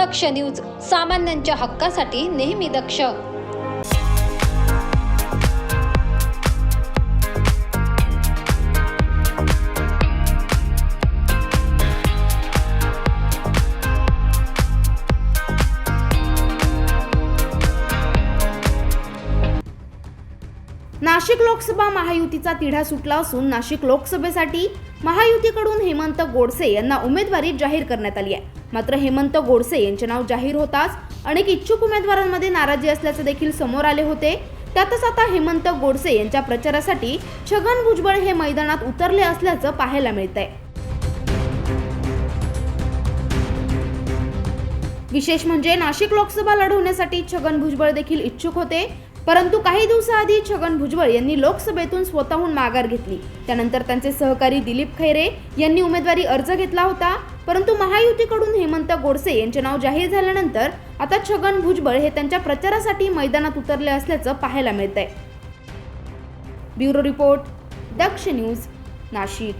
दक्ष news सामान्यांच्या हक्कासाठी नेहमी दक्ष. नाशिक लोकसभा महायुतीचा तिढा सुटला असून नाशिक लोकसभेसाठी महायुतीकडून हेमंत गोडसे यांना उमेदवारी जाहीर करण्यात आली आहे. मात्र हेमंत गोडसे यांचे नाव जाहीर होताच अनेक इच्छुक उमेदवारांमध्ये नाराजी असल्याचे देखील समोर आले होते. त्यातच आता हेमंत गोडसे यांच्या प्रचारासाठी छगन भुजबळ हे मैदानात उतरले असल्याचं पाहायला मिळत आहे विशेष म्हणजे नाशिक लोकसभा लढवण्यासाठी छगन भुजबळ देखील इच्छुक होते. परंतु काही दिवसाआधी छगन भुजबळ यांनी लोकसभेतून स्वतःहून माघार घेतली. त्यानंतर त्यांचे सहकारी दिलीप खैरे यांनी उमेदवारी अर्ज घेतला होता. परंतु महायुतीकडून हेमंत गोडसे यांचे नाव जाहीर झाल्यानंतर आता छगन भुजबळ हे त्यांच्या प्रचारासाठी मैदानात उतरले असल्याचं पाहायला मिळतंय. Bureau report Daksh news Nashik.